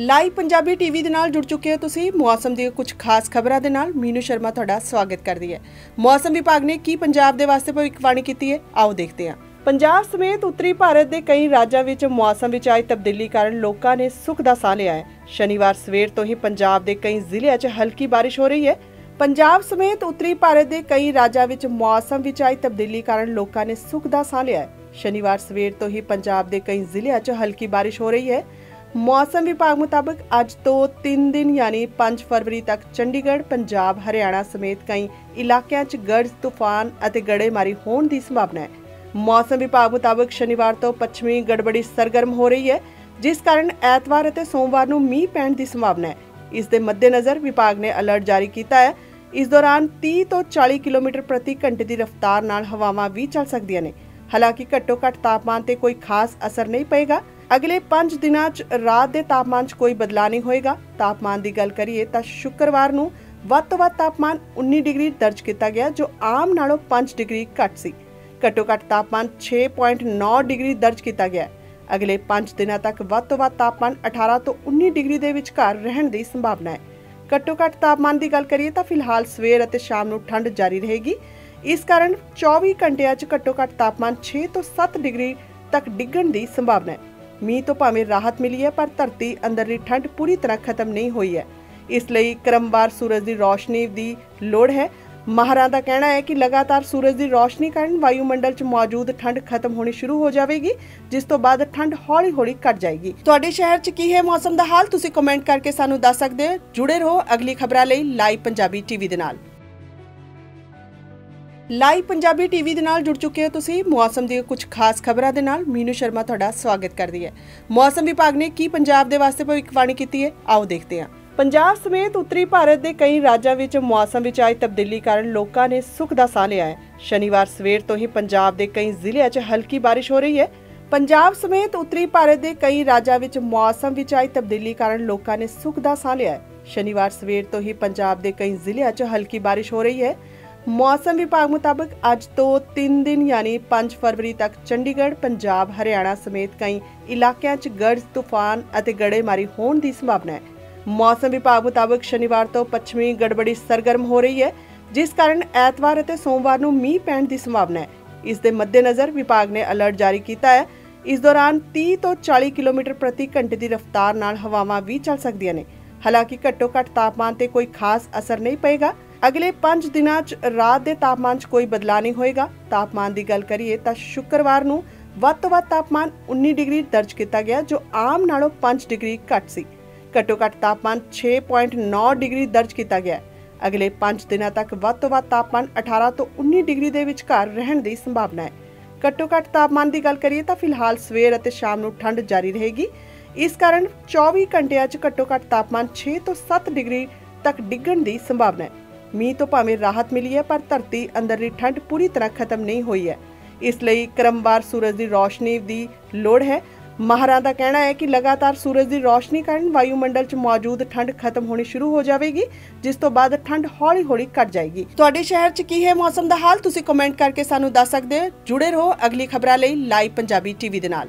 Live Punjabi TV ਦੇ ਨਾਲ ਜੁੜ ਚੁੱਕੇ ਹੋ ਤੁਸੀਂ। ਮੌਸਮ ਦੀਆਂ ਕੁਝ ਖਾਸ ਖਬਰਾਂ ਦੇ ਨਾਲ ਮੀਨੂ ਸ਼ਰਮਾ ਤੁਹਾਡਾ ਸਵਾਗਤ ਕਰਦੀ ਹੈ। ਮੌਸਮ ਵਿਭਾਗ ਨੇ ਕੀ ਪੰਜਾਬ ਦੇ ਵਾਸਤੇ ਭਵਿੱਖਬਾਣੀ ਕੀਤੀ ਹੈ? ਆਓ ਦੇਖਦੇ ਹਾਂ। ਪੰਜਾਬ ਸਮੇਤ ਉੱਤਰੀ ਭਾਰਤ ਦੇ ਕਈ ਰਾਜਾਂ ਵਿੱਚ ਮੌਸਮ ਵਿੱਚ ਆਈ ਤਬਦੀਲੀ ਕਾਰਨ ਲੋਕਾਂ ਨੇ ਸੁੱਖ ਦਾ ਸਾਹ ਲਿਆ ਹੈ। ਸ਼ਨੀਵਾਰ ਸਵੇਰ ਤੋਂ ਹੀ ਪੰਜਾਬ ਦੇ ਕਈ ਜ਼ਿਲ੍ਹਿਆਂ 'ਚ ਹਲਕੀ ਬਾਰਿਸ਼ ਹੋ ਰਹੀ ਹੈ। ਪੰਜਾਬ ਸਮੇਤ ਉੱਤਰੀ ਭਾਰਤ ਦੇ ਕਈ ਰਾਜਾਂ ਵਿੱਚ ਮੌਸਮ ਵਿੱਚ ਆਈ ਤਬਦੀਲੀ ਕਾਰਨ ਲੋਕਾਂ ਨੇ ਸੁੱਖ ਦਾ ਸਾਹ ਲਿਆ ਹੈ। ਸ਼ਨੀਵਾਰ ਸਵੇਰ ਤੋਂ ਹੀ ਪੰਜਾਬ ਦੇ ਕਈ ਜ਼ਿਲ੍ਹਿਆਂ 'ਚ ਹਲਕੀ ਬਾਰਿਸ਼ ਹੋ ਰਹੀ ਹੈ। ਮੌਸਮ ਵਿਭਾਗ ਮੁਤਾਬਕ ਅੱਜ ਤੋਂ 3 ਦਿਨ ਯਾਨੀ 5 ਫਰਵਰੀ ਤੱਕ ਚੰਡੀਗੜ੍ਹ, ਪੰਜਾਬ, ਹਰਿਆਣਾ ਸਮੇਤ ਕਈ ਇਲਾਕਿਆਂ 'ਚ ਗਰਜ ਤੂਫਾਨ ਅਤੇ ਗੜੇਮਾਰੀ ਹੋਣ ਦੀ ਸੰਭਾਵਨਾ ਹੈ। ਮੌਸਮ ਵਿਭਾਗ ਮੁਤਾਬਕ ਸ਼ਨੀਵਾਰ ਤੋਂ ਪੱਛਮੀ ਗੜਬੜੀ ਸਰਗਰਮ ਹੋ ਰਹੀ ਹੈ, ਜਿਸ ਕਾਰਨ ਐਤਵਾਰ ਅਤੇ ਸੋਮਵਾਰ ਨੂੰ ਮੀਂਹ ਪੈਣ ਦੀ ਸੰਭਾਵਨਾ ਹੈ। ਇਸ ਦੇ ਮੱਦੇਨਜ਼ਰ ਵਿਭਾਗ ਨੇ ਅਲਰਟ ਜਾਰੀ ਕੀਤਾ ਹੈ। ਇਸ ਦੌਰਾਨ 30 ਤੋਂ 40 ਕਿਲੋਮੀਟਰ ਪ੍ਰਤੀ ਘੰਟੇ ਦੀ ਰਫ਼ਤਾਰ ਨਾਲ ਹਵਾਵਾਂ ਵੀ ਚੱਲ ਸਕਦੀਆਂ ਨੇ। ਹਾਲਾਂਕਿ ਘੱਟੋ-ਘੱਟ ਤਾਪਮਾਨ ਤੇ ਕੋਈ ਖਾਸ ਅਸਰ ਨਹੀਂ ਪਏਗਾ। ਅਗਲੇ 5 ਦਿਨਾਂ 'ਚ ਰਾਤ ਦੇ ਤਾਪਮਾਨ 'ਚ ਕੋਈ ਬਦਲਾਅ ਨਹੀਂ ਹੋਏਗਾ। ਤਾਪਮਾਨ ਦੀ ਗੱਲ ਕਰੀਏ ਤਾਂ ਸ਼ੁੱਕਰਵਾਰ ਨੂੰ ਵੱਧ ਤੋਂ ਵੱਧ ਤਾਪਮਾਨ 19 ਡਿਗਰੀ ਦਰਜ ਕੀਤਾ ਗਿਆ, ਜੋ ਆਮ ਨਾਲੋਂ 5 ਡਿਗਰੀ ਘੱਟ ਸੀ। ਘੱਟੋ-ਘੱਟ ਤਾਪਮਾਨ 6.9 ਡਿਗਰੀ ਦਰਜ ਕੀਤਾ ਗਿਆ। ਅਗਲੇ 5 ਦਿਨਾਂ ਤੱਕ ਵੱਧ ਤੋਂ ਵੱਧ ਤਾਪਮਾਨ 18 ਤੋਂ 19 ਡਿਗਰੀ ਦੇ ਵਿਚਕਾਰ ਰਹਿਣ ਦੀ ਸੰਭਾਵਨਾ ਹੈ। ਘੱਟੋ-ਘੱਟ ਤਾਪਮਾਨ ਦੀ ਗੱਲ ਕਰੀਏ ਤਾਂ ਫਿਲਹਾਲ ਸਵੇਰ ਅਤੇ ਸ਼ਾਮ ਨੂੰ ਠੰਡ ਜਾਰੀ ਰਹੇਗੀ। ਇਸ ਕਾਰਨ 24 ਘੰਟਿਆਂ 'ਚ ਘੱਟੋ-ਘੱਟ ਤਾਪਮਾਨ 6 ਤੋਂ 7 ਡਿਗਰੀ ਤੱਕ ਡਿੱਗਣ ਦੀ ਸੰਭਾਵਨਾ ਹੈ। ਮੀਂਹ ਤੋਂ ਭਾਵੇਂ ਰਾਹਤ ਮਿਲੀ ਹੈ, ਪਰ ਧਰਤੀ ਅੰਦਰਲੀ ਠੰਡ ਪੂਰੀ ਤਰ੍ਹਾਂ ਖਤਮ ਨਹੀਂ ਹੋਈ ਹੈ। ਇਸ ਲਈ ਕ੍ਰਮਵਾਰ ਸੂਰਜ ਦੀ ਰੋਸ਼ਨੀ ਦੀ ਲੋੜ ਹੈ। ਮਾਹਰਾਂ ਦਾ ਕਹਿਣਾ ਹੈ ਕਿ ਲਗਾਤਾਰ ਸੂਰਜ ਦੀ ਰੋਸ਼ਨੀ ਕਾਰਨ ਵਾਯੂਮੰਡਲ 'ਚ ਮੌਜੂਦ ਠੰਡ ਖਤਮ ਹੋਣੀ ਸ਼ੁਰੂ ਹੋ ਜਾਵੇਗੀ, ਜਿਸ ਤੋਂ ਬਾਅਦ ਠੰਡ ਹੌਲੀ-ਹੌਲੀ ਘਟ ਜਾਏਗੀ। ਤੁਹਾਡੇ ਸ਼ਹਿਰ 'ਚ ਕੀ ਹੈ ਮੌਸਮ ਦਾ ਹਾਲ? ਤੁਸੀਂ ਕਮੈਂਟ ਕਰਕੇ ਸਾਨੂੰ ਦੱਸ ਸਕਦੇ ਹੋ। ਜੁੜੇ ਰਹੋ ਅਗਲੀ ਖਬਰਾਂ ਲਈ ਲਾਈਵ ਪੰਜਾਬੀ ਟੀਵੀ ਦੇ ਨਾਲ। ਲਾਈਵ ਪੰਜਾਬੀ ਟੀਵੀ ਦੇ ਨਾਲ ਜੁੜ ਚੁੱਕੇ ਹੋ ਤੁਸੀਂ। ਮੌਸਮ ਦੀਆਂ ਕੁਝ ਖਾਸ ਖਬਰਾਂ ਦੇ ਨਾਲ ਮੀਨੂ ਸ਼ਰਮਾ ਤੁਹਾਡਾ ਸਵਾਗਤ ਕਰਦੀ ਹੈ। ਮੌਸਮ ਵਿਭਾਗ ਨੇ ਕੀ ਪੰਜਾਬ ਦੇ ਵਾਸਤੇ ਭਵਿੱਖਬਾਣੀ ਕੀਤੀ ਹੈ? ਆਓ ਦੇਖਦੇ ਹਾਂ। ਪੰਜਾਬ ਸਮੇਤ ਉੱਤਰੀ ਭਾਰਤ ਦੇ ਕਈ ਰਾਜਾਂ ਵਿੱਚ ਮੌਸਮ ਵਿੱਚ ਆਈ ਤਬਦੀਲੀ ਕਾਰਨ ਲੋਕਾਂ ਨੇ ਸੁੱਖ ਦਾ ਸਾਹ ਲਿਆ ਹੈ। ਸ਼ਨੀਵਾਰ ਸਵੇਰ ਤੋਂ ਹੀ ਪੰਜਾਬ ਦੇ ਕਈ ਜ਼ਿਲ੍ਹਿਆਂ 'ਚ ਹਲਕੀ ਬਾਰਿਸ਼ ਹੋ ਰਹੀ ਹੈ। ਪੰਜਾਬ ਸਮੇਤ ਉੱਤਰੀ ਭਾਰਤ ਦੇ ਕਈ ਰਾਜਾਂ ਵਿੱਚ ਮੌਸਮ ਵਿੱਚ ਆਈ ਤਬਦੀਲੀ ਕਾਰਨ ਲੋਕਾਂ ਨੇ ਸੁੱਖ ਦਾ ਸਾਹ ਲਿਆ ਹੈ। ਸ਼ਨੀਵਾਰ ਸਵੇਰ ਤੋਂ ਹੀ ਪੰਜਾਬ ਦੇ ਕਈ ਜ਼ਿਲ੍ਹਿਆਂ 'ਚ ਹਲਕੀ ਬਾਰਿਸ਼ ਹੋ ਰਹੀ ਹੈ। ਮੌਸਮ ਵਿਭਾਗ ਮੁਤਾਬਕ ਅੱਜ ਤੋਂ 3 ਦਿਨ ਯਾਨੀ 5 ਫਰਵਰੀ ਤੱਕ ਚੰਡੀਗੜ੍ਹ, ਪੰਜਾਬ, ਹਰਿਆਣਾ ਸਮੇਤ ਕਈ ਇਲਾਕਿਆਂ 'ਚ ਗਰਜ ਤੂਫਾਨ ਅਤੇ ਗੜੇਮਾਰੀ ਹੋਣ ਦੀ ਸੰਭਾਵਨਾ ਹੈ। ਮੌਸਮ ਵਿਭਾਗ ਮੁਤਾਬਕ ਸ਼ਨੀਵਾਰ ਤੋਂ ਪੱਛਮੀ ਗੜਬੜੀ ਸਰਗਰਮ ਹੋ ਰਹੀ ਹੈ, ਜਿਸ ਕਾਰਨ ਐਤਵਾਰ ਅਤੇ ਸੋਮਵਾਰ ਨੂੰ ਮੀਂਹ ਪੈਣ ਦੀ ਸੰਭਾਵਨਾ ਹੈ। ਇਸ ਦੇ ਮੱਦੇਨਜ਼ਰ ਵਿਭਾਗ ਨੇ ਅਲਰਟ ਜਾਰੀ ਕੀਤਾ ਹੈ, ਇਸ ਦੌਰਾਨ 30 ਤੋਂ 40 ਕਿਲੋਮੀਟਰ ਪ੍ਰਤੀ ਘੰਟੇ ਦੀ ਰਫ਼ਤਾਰ ਨਾਲ ਹਵਾਵਾਂ ਵੀ ਚੱਲ ਸਕਦੀਆਂ ਨੇ। ਹਾਲਾਂਕਿ ਘੱਟੋ-ਘੱਟ ਤਾਪਮਾਨ ਤੇ ਕੋਈ ਖਾਸ ਅਸਰ ਨਹੀਂ ਪਏਗਾ। ਅਗਲੇ 5 ਦਿਨਾਂ 'ਚ ਰਾਤ ਦੇ ਤਾਪਮਾਨ 'ਚ ਕੋਈ ਬਦਲਾਅ ਨਹੀਂ ਹੋਏਗਾ। ਤਾਪਮਾਨ ਦੀ ਗੱਲ ਕਰੀਏ ਤਾਂ ਸ਼ੁੱਕਰਵਾਰ ਨੂੰ ਵੱਧ ਤੋਂ ਵੱਧ ਤਾਪਮਾਨ 19 ਡਿਗਰੀ ਦਰਜ ਕੀਤਾ ਗਿਆ, ਜੋ ਆਮ ਨਾਲੋਂ 5 ਡਿਗਰੀ ਘੱਟ ਸੀ। ਘੱਟੋ-ਘੱਟ ਤਾਪਮਾਨ 6.9 ਡਿਗਰੀ ਦਰਜ ਕੀਤਾ ਗਿਆ। ਅਗਲੇ 5 ਦਿਨਾਂ ਤੱਕ ਵੱਧ ਤੋਂ ਵੱਧ ਤਾਪਮਾਨ 18 ਤੋਂ 19 ਡਿਗਰੀ ਦੇ ਵਿਚਕਾਰ ਰਹਿਣ ਦੀ ਸੰਭਾਵਨਾ ਹੈ। ਘੱਟੋ-ਘੱਟ ਤਾਪਮਾਨ ਦੀ ਗੱਲ ਕਰੀਏ ਤਾਂ ਫਿਲਹਾਲ ਸਵੇਰ ਅਤੇ ਸ਼ਾਮ ਨੂੰ ਠੰਡ ਜਾਰੀ ਰਹੇਗੀ। ਇਸ ਕਾਰਨ 24 ਘੰਟਿਆਂ 'ਚ ਘੱਟੋ-ਘੱਟ ਤਾਪਮਾਨ 6 ਤੋਂ 7 ਡਿਗਰੀ ਤੱਕ ਡਿੱਗਣ ਦੀ ਸੰਭਾਵਨਾ ਹੈ। ਮੀਂਹ ਤੋਂ ਭਾਵੇਂ ਰਾਹਤ ਮਿਲੀ ਹੈ, ਪਰ ਧਰਤੀ ਅੰਦਰਲੀ ਠੰਡ ਪੂਰੀ ਤਰ੍ਹਾਂ ਖਤਮ ਨਹੀਂ ਹੋਈ ਹੈ। ਇਸ ਲਈ ਕ੍ਰਮਵਾਰ ਸੂਰਜ ਦੀ ਰੋਸ਼ਨੀ ਦੀ ਲੋੜ ਹੈ। ਮਾਹਰਾਂ ਦਾ ਕਹਿਣਾ ਹੈ ਕਿ ਲਗਾਤਾਰ ਸੂਰਜ ਦੀ ਰੋਸ਼ਨੀ ਕਾਰਨ ਵਾਯੂਮੰਡਲ 'ਚ ਮੌਜੂਦ ਠੰਡ ਖਤਮ ਹੋਣੀ ਸ਼ੁਰੂ ਹੋ ਜਾਵੇਗੀ, ਜਿਸ ਤੋਂ ਬਾਅਦ ਠੰਡ ਹੌਲੀ-ਹੌਲੀ ਘਟ ਜਾਏਗੀ। ਤੁਹਾਡੇ ਸ਼ਹਿਰ 'ਚ ਕੀ ਹੈ ਮੌਸਮ ਦਾ ਹਾਲ? ਤੁਸੀਂ ਕਮੈਂਟ ਕਰਕੇ ਸਾਨੂੰ ਦੱਸ ਸਕਦੇ ਹੋ। ਜੁੜੇ ਰਹੋ ਅਗਲੀ ਖਬਰਾਂ ਲਈ ਲਾਈਵ ਪੰਜਾਬੀ ਟੀਵੀ ਦੇ ਨਾਲ।